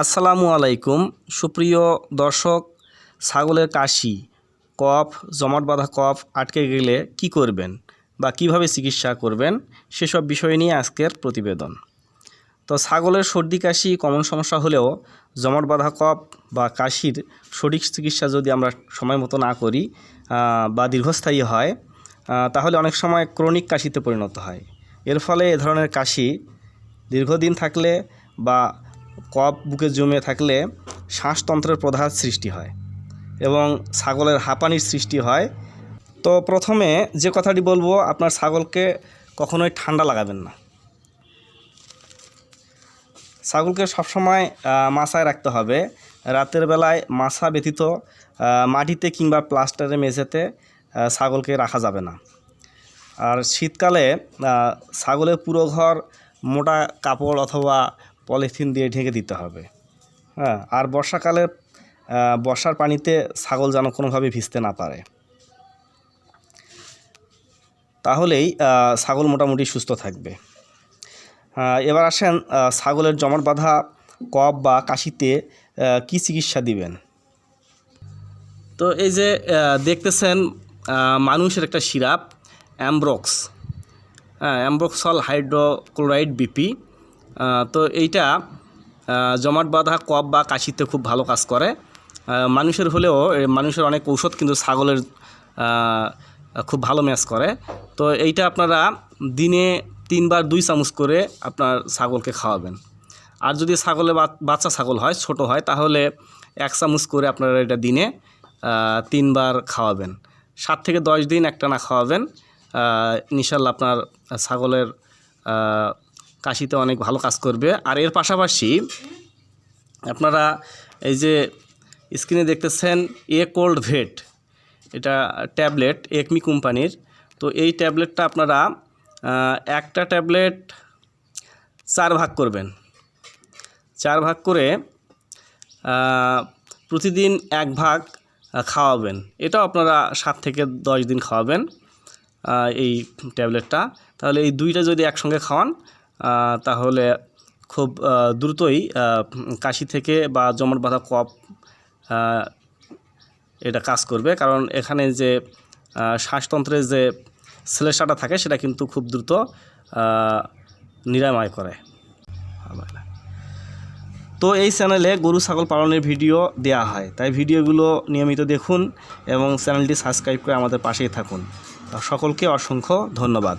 আসসালামু আলাইকুম। সুপ্রিয় দর্শক, ছাগলের কাশি, কফ, জমাট বাঁধা কফ আটকে গেলে কি করবেন বা কীভাবে চিকিৎসা করবেন সেসব বিষয় নিয়ে আজকের প্রতিবেদন। তো ছাগলের সর্দি কাশি কমন সমস্যা হলেও জমাট বাঁধা কফ বা কাশির সঠিক চিকিৎসা যদি আমরা সময় মতো না করি বা দীর্ঘস্থায়ী হয় তাহলে অনেক সময় ক্রনিক কাশিতে পরিণত হয়। এর ফলে এ ধরনের কাশি দীর্ঘদিন থাকলে বা কফ বুকে জমে থাকলে শ্বাসতন্ত্রের প্রধান সৃষ্টি হয় এবং ছাগলের হাঁপানির সৃষ্টি হয়। তো প্রথমে যে কথাটি বলব, আপনার ছাগলকে কখনোই ঠান্ডা লাগাবেন না। ছাগলকে সবসময় মাছায় রাখতে হবে। রাতের বেলায় মাছা ব্যতীত মাটিতে কিংবা প্লাস্টারের মেঝেতে ছাগলকে রাখা যাবে না। আর শীতকালে ছাগলের পুরো ঘর মোটা কাপড় অথবা পলিথিন দিয়ে ঢেকে দিতে হবে। হ্যাঁ আর বর্ষাকালে বর্ষার পানিতে ছাগল যেন কোনোভাবে ভিজতে না পারে। তাহলেই ছাগল মোটামুটি সুস্থ থাকবে। এবার আসেন ছাগলের জমাট বাঁধা কফ বা কাশিতে কি চিকিৎসা দিবেন? তো এই যে দেখতেছেন মানুষের একটা সিরাপ, অ্যামব্রক্স। হ্যাঁ অ্যামব্রক্সল হাইড্রোক্লোরাইড বিপি। তো এইটা জমাট বাঁধা কফ বা কাশিতে খুব ভালো কাজ করে। মানুষের হলেও মানুষের অনেক ঔষধ কিন্তু ছাগলের খুব ভালো ম্যাচ করে। তো এইটা আপনারা দিনে তিনবার দুই চামচ করে আপনার ছাগলকে খাওয়াবেন। আর যদি ছাগলে বাচ্চা ছাগল হয়, ছোট হয়, তাহলে এক চামচ করে আপনারা এটা দিনে তিনবার খাওয়াবেন। সাত থেকে দশ দিন একটা না খাওয়াবেন ইনশাল্লাহ আপনার ছাগলের কাশিতে অনেক ভালো কাজ করবে। আর এর পাশাপাশি আপনারা এই যে স্ক্রিনে দেখতেছেন এ কোল্ড ভেট, এটা ট্যাবলেট একমি কোম্পানির। তো এই ট্যাবলেটটা আপনারা একটা ট্যাবলেট চার ভাগ করবেন। চার ভাগ করে প্রতিদিন এক ভাগ খাওয়াবেন। এটাও আপনারা সাত থেকে দশ দিন খাওয়াবেন এই ট্যাবলেটটা। তাহলে এই দুইটা যদি একসঙ্গে খাওয়ান তাহলে খুব দ্রুতই কাশি থেকে বা জমাট বাঁধা কফ এটা কাজ করবে। কারণ এখানে যে শ্বাসতন্ত্রের যে শ্লেষাটা থাকে, সেটা কিন্তু খুব দ্রুত নিরাময় করে। তো এই চ্যানেলে গরু, ছাগল পালনের ভিডিও দেওয়া হয়। তাই ভিডিওগুলো নিয়মিত দেখুন এবং চ্যানেলটি সাবস্ক্রাইব করে আমাদের পাশেই থাকুন। সকলকে অসংখ্য ধন্যবাদ।